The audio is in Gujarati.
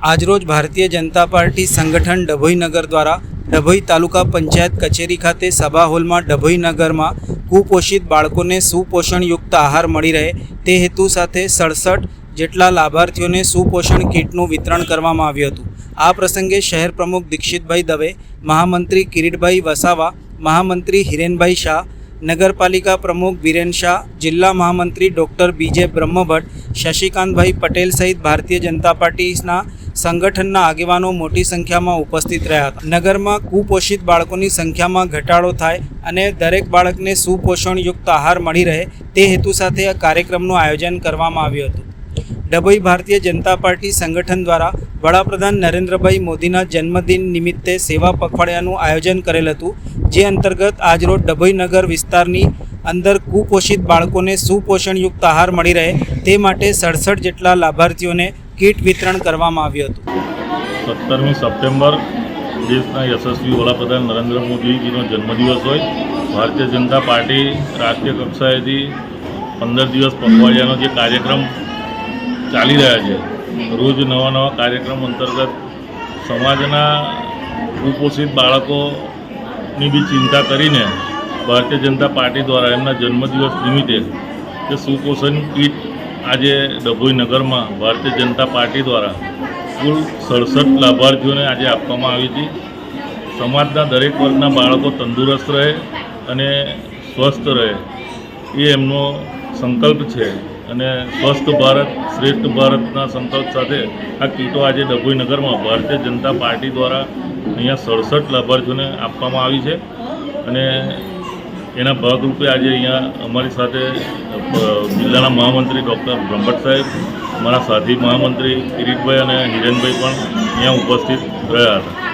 આજરોજ ભારતીય જનતા પાર્ટી સંગઠન ડભોઈ નગર દ્વારા ડભોઈ તાલુકા પંચાયત કચેરી ખાતે સભા હોલમાં ડભોઈ નગરમાં કુપોષિત બાળકોને સુપોષણયુક્ત આહાર મળી રહે તે હેતુ સાથે સડસઠ જેટલા લાભાર્થીઓને સુપોષણ કીટનું વિતરણ કરવામાં આવ્યું હતું. આ પ્રસંગે શહેર પ્રમુખ દીક્ષિતભાઈ દવે, મહામંત્રી કિરીટભાઈ વસાવા, મહામંત્રી હિરેનભાઈ શાહ નગરપાલિકા પ્રમુખ વિરેન શાહ, જિલ્લા મહામંત્રી ડૉક્ટર બીજે બ્રહ્મભટ્ટ, શશિકાંતભાઈ પટેલ સહિત ભારતીય જનતા પાર્ટીના સંગઠનના આગેવાનો મોટી સંખ્યામાં ઉપસ્થિત રહ્યા હતા. નગરમાં કુપોષિત બાળકોની સંખ્યામાં ઘટાડો થાય અને દરેક બાળકને સુપોષણયુક્ત આહાર મળી રહે તે હેતુ સાથે આ કાર્યક્રમનું આયોજન કરવામાં આવ્યું હતું. ડભોઈ ભારતીય જનતા પાર્ટી સંગઠન દ્વારા વડાપ્રધાન નરેન્દ્રભાઈ મોદીના જન્મદિન નિમિત્તે સેવા પખવાડિયાનું આયોજન કરેલ હતું, જે અંતર્ગત આજરોજ ડભોઈ નગર વિસ્તારની અંદર કુપોષિત બાળકોને સુપોષણયુક્ત આહાર મળી રહે તે માટે સડસઠ જેટલા લાભાર્થીઓને કીટ વિતરણ કરવામાં આવ્યું હતું. સત્તરમી સપ્ટેમ્બર દેશના યશસ્વી વડાપ્રધાન નરેન્દ્ર મોદીજીનો જન્મદિવસ હોય. ભારતીય જનતા પાર્ટી રાષ્ટ્રીય કક્ષાએથી પંદર દિવસ પખવાડિયાનો જે કાર્યક્રમ ચાલી રહ્યા છે. રોજ નવા નવા કાર્યક્રમ અંતર્ગત સમાજના કુપોષિત બાળકોની બી ચિંતા કરીને ભારતીય જનતા પાર્ટી દ્વારા એમના જન્મદિવસ નિમિત્તે જે સુપોષણ કીટ આજે ડભોઈ નગરમાં ભારતીય જનતા પાર્ટી દ્વારા કુલ સડસઠ લાભાર્થીઓને આજે આપવામાં આવી હતી. સમાજના દરેક વર્ગના બાળકો તંદુરસ્ત રહે અને સ્વસ્થ રહે એ એમનો સંકલ્પ છે. અને સ્વસ્થ ભારત, શ્રેષ્ઠ ભારતના સંકલ્પ સાથે આ કીટો આજે ડભોઈનગરમાં ભારતીય જનતા પાર્ટી દ્વારા અહીંયા સડસઠ લાભાર્થીઓને આપવામાં આવી છે. અને એના ભાગરૂપે આજે અહીંયા અમારી સાથે જિલ્લાના મહામંત્રી ડૉક્ટર બ્રહ્મભટ્ટ સાહેબ, અમારા સાથી મહામંત્રી કિરીટભાઈ અને હિરેનભાઈ પણ અહીંયા ઉપસ્થિત રહ્યા હતા.